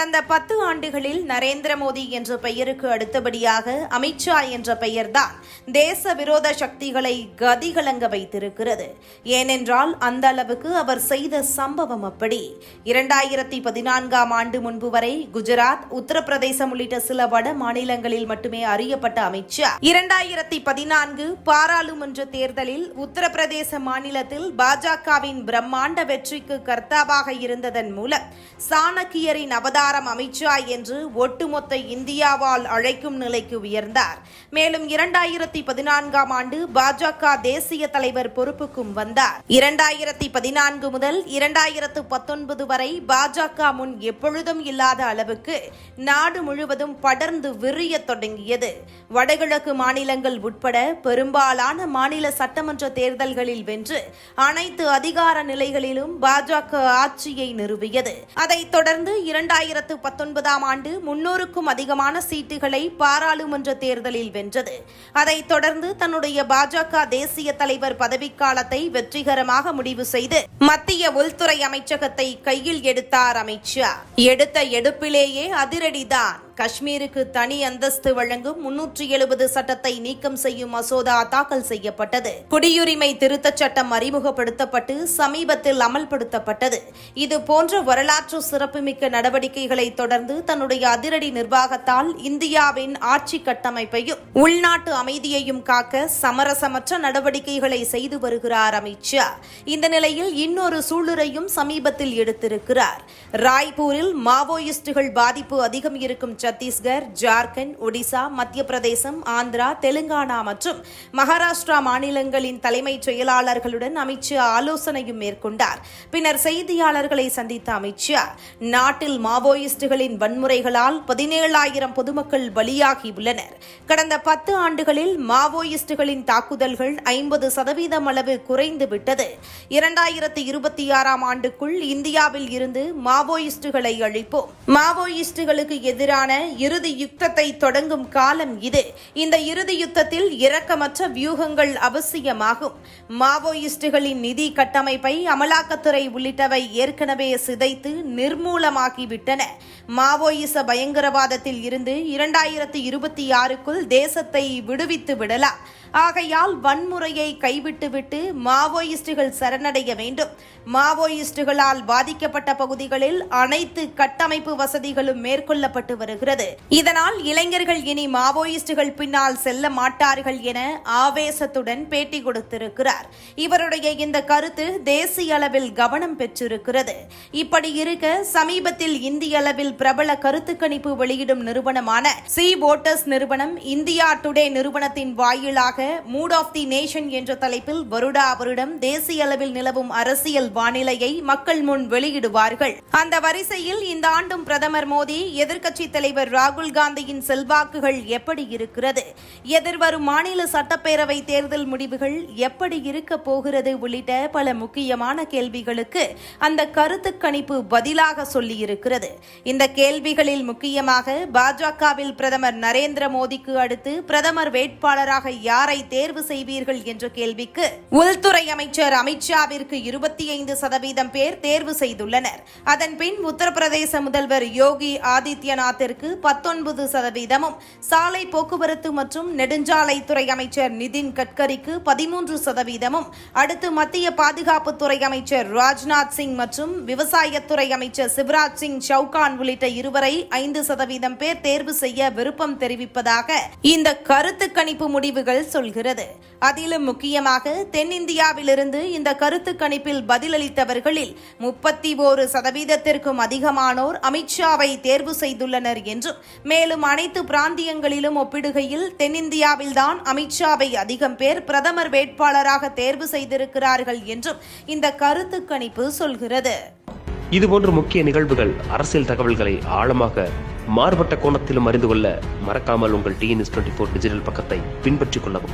கடந்த பத்து ஆண்டுகளில் நரேந்திர மோடி என்ற பெயருக்கு அடுத்தபடியாக அமித்ஷா என்ற பெயர்தான் தேச விரோத சக்திகளை கதிகலங்க வைத்திருக்கிறது. ஏனென்றால் அந்த அளவுக்கு அவர் செய்த சம்பவம் அப்படி. இரண்டாயிரத்தி பதினான்காம் ஆண்டு முன்பு வரை குஜராத் உத்தரப்பிரதேசம் உள்ளிட்ட சில வட மாநிலங்களில் மட்டுமே அறியப்பட்ட அமித்ஷா இரண்டாயிரத்தி பதினான்கு பாராளுமன்ற தேர்தலில் உத்தரப்பிரதேச மாநிலத்தில் பாஜகவின் பிரம்மாண்ட வெற்றிக்கு கர்த்தாவாக இருந்ததன் மூலம் சாணக்கியரின் அவதார அவதாரம் அமித்ஷா என்று ஒட்டுமொத்த இந்தியாவால் அழைக்கும் நிலைக்கு உயர்ந்தார். மேலும் இரண்டாயிரத்தி பதினான்காம் ஆண்டு பாஜக தேசிய தலைவர் பொறுப்புக்கும் வந்தார். இரண்டாயிரத்தி பதினான்கு முதல் இரண்டாயிரத்து பத்தொன்பது வரை பாஜக முன் எப்பொழுதும் இல்லாத அளவுக்கு நாடு முழுவதும் படர்ந்து விரிய தொடங்கியது. வடகிழக்கு மாநிலங்கள் உட்பட பெரும்பாலான மாநில சட்டமன்ற தேர்தல்களில் வென்று அனைத்து அதிகார நிலைகளிலும் பாஜக ஆட்சியை நிறுவியது. அதைத் தொடர்ந்து இரண்டாயிரத்து பத்தொன்பதாம் ஆண்டு முன்னூறுக்கும் அதிகமான சீட்டுகளை பாராளுமன்ற தேர்தலில் வென்றது. அதைத் தொடர்ந்து தன்னுடைய பாஜக தேசிய தலைவர் பதவிக்காலத்தை வெற்றிகரமாக முடிவு செய்து மத்திய உள்துறை அமைச்சகத்தை கையில் எடுத்தார் அமித்ஷா. எடுத்த எடுப்பிலேயே அதிரடிதான். காஷ்மீருக்கு தனி அந்தஸ்து வழங்கும் முன்னூற்றி எழுபது சட்டத்தை நீக்கம் செய்யும் மசோதா தாக்கல் செய்யப்பட்டது. குடியுரிமை திருத்தச் சட்டம் அறிமுகப்படுத்தப்பட்டு சமீபத்தில் அமல்படுத்தப்பட்டது. இது போன்ற வரலாற்று சிறப்புமிக்க நடவடிக்கைகளை தொடர்ந்து தன்னுடைய அதிரடி நிர்வாகத்தால் இந்தியாவின் ஆட்சி கட்டமைப்பையும் உள்நாட்டு அமைதியையும் காக்க சமரசமற்ற நடவடிக்கைகளை செய்து வருகிறார் அமித்ஷா இந்த நிலையில் இன்னொரு சூளுரையும் சமீபத்தில் எடுத்திருக்கிறார். ராய்ப்பூரில் மாவோயிஸ்டுகள் பாதிப்பு அதிகம் இருக்கும் சத்தீஸ்கர் ஜார்க்கண்ட் ஒடிசா மத்திய பிரதேசம் ஆந்திரா தெலுங்கானா மற்றும் மகாராஷ்டிரா மாநிலங்களின் தலைமைச் செயலாளர்களுடன் அமித்ஷா ஆலோசனையும் மேற்கொண்டார். பின்னர் செய்தியாளர்களை சந்தித்த அமித்ஷா நாட்டில் மாவோயிஸ்டுகளின் வன்முறைகளால் பதினேழாயிரம் பொதுமக்கள் பலியாகியுள்ளனர். கடந்த பத்து ஆண்டுகளில் மாவோயிஸ்டுகளின் தாக்குதல்கள் ஐம்பது சதவீதம் அளவு குறைந்து விட்டது இரண்டாயிரத்தி இருபத்தி ஆறாம் ஆண்டுக்குள் இந்தியாவில் இருந்து மாவோயிஸ்டுகளை அழிப்போம். மாவோயிஸ்டுகளுக்கு எதிரான இறுதி யுத்தத்தை தொடங்கும் காலம் இது. இந்த இறுதி யுத்தத்தில் இரக்கமற்ற வியூகங்கள் அவசியமாகும். மாவோயிஸ்டுகளின் நிதி கட்டமைப்பை அமலாக்கத்துறை உள்ளிட்டவை ஏற்கனவே சிதைத்து நிர்மூலமாகிவிட்டன. மாவோயிச பயங்கரவாதத்தில் இருந்து இரண்டாயிரத்தி இருபத்தி ஆறுக்குள் தேசத்தை விடுவித்து விடலாம். ஆகையால் வன்முறையை கைவிட்டுவிட்டு மாவோயிஸ்டுகள் சரணடைய வேண்டும். மாவோயிஸ்டுகளால் பாதிக்கப்பட்ட பகுதிகளில் அனைத்து கட்டமைப்பு வசதிகளும் மேற்கொள்ளப்பட்டு வருகிறது. வருகிறது. இதனால் இளைஞர்கள் இனி மாவோயிஸ்டுகள் பின்னால் செல்ல மாட்டார்கள் என ஆவேசத்துடன் பேட்டி கொடுத்திருக்கிறார். இவருடைய இந்த கருத்து தேசிய அளவில் கவனம் பெற்றிருக்கிறது. இப்படி இருக்க சமீபத்தில் இந்திய அளவில் பிரபல கருத்து கணிப்பு வெளியிடும் நிறுவனமான சி ஓட்டர்ஸ் நிறுவனம் இந்தியா டுடே நிறுவனத்தின் வாயிலாக மூட் ஆஃப் தி நேஷன் என்ற தலைப்பில் வருடா வருடம் தேசிய அளவில் நிலவும் அரசியல் வானிலையை மக்கள் முன் வெளியிடுவார்கள். அந்த வரிசையில் இந்த ஆண்டும் பிரதமர் மோடி எதிர்க்கட்சி தலைவர் ராகுல் காந்தியின் செல்வாக்குகள் எப்படி இருக்கிறது? எதிர்வரும் மாநில சட்டப்பேரவை தேர்தல் முடிவுகள் எப்படி இருக்க போகிறது உள்ளிட்ட பல முக்கியமான கேள்விகளுக்கு அந்த கருத்து கணிப்பு பதிலாக சொல்லியிருக்கிறது. இந்த கேள்விகளில் முக்கியமாக பாஜகவில் பிரதமர் நரேந்திர மோடிக்கு அடுத்து பிரதமர் வேட்பாளராக யாரை தேர்வு செய்வீர்கள் என்ற கேள்விக்கு உள்துறை அமைச்சர் அமித்ஷாவிற்கு இருபத்தி ஐந்து சதவீதம் பேர் தேர்வு செய்துள்ளனர். அதன் பின் உத்தரப்பிரதேச முதல்வர் யோகி ஆதித்யநாத்திற்கு பத்தொன்பது சதவீதமும் சாலை போக்குவரத்து மற்றும் நெடுஞ்சாலைத்துறை அமைச்சர் நிதின் கட்கரிக்கு பதிமூன்று சதவீதமும் அடுத்து மத்திய பாதுகாப்புத்துறை அமைச்சர் ராஜ்நாத் சிங் மற்றும் விவசாயத்துறை அமைச்சர் சிவராஜ் சிங் சவுகான் உள்ளிட்ட இருவரை ஐந்து சதவீதம் பேர் தேர்வு செய்ய விருப்பம் தெரிவிப்பதாக இந்த கருத்து கணிப்பு முடிவுகள் சொல்கிறது. அதிலும் முக்கியமாக தென்னிந்தியாவிலிருந்து இந்த கருத்து கணிப்பில் பதிலளித்தவர்களில் முப்பத்தி ஓரு சதவீதத்திற்கும் அதிகமானோர் அமித்ஷாவை தேர்வு செய்துள்ளனர் என்றும் மேலும் அனைத்து பிராந்தியங்களிலும் ஒப்பிடுகையில் தென்னிந்தியாவில்தான் அமித்ஷாவை அதிகம் பேர் பிரதமர் வேட்பாளராக தேர்வு செய்திருக்கிறார்கள் என்றும் இந்த கருத்து கணிப்பு சொல்கிறது. இதுபோன்ற முக்கிய நிகழ்வுகள் அரசியல் தகவல்களை ஆழமாக மாறுபட்ட கோணத்திலும் அறிந்து கொள்ள மறக்காமல் உங்கள் டிஎன்எஸ் டுவெண்ட்டி ஃபோர் டிஜிட்டல் பக்கத்தை பின்பற்றிக் கொள்ளவும்.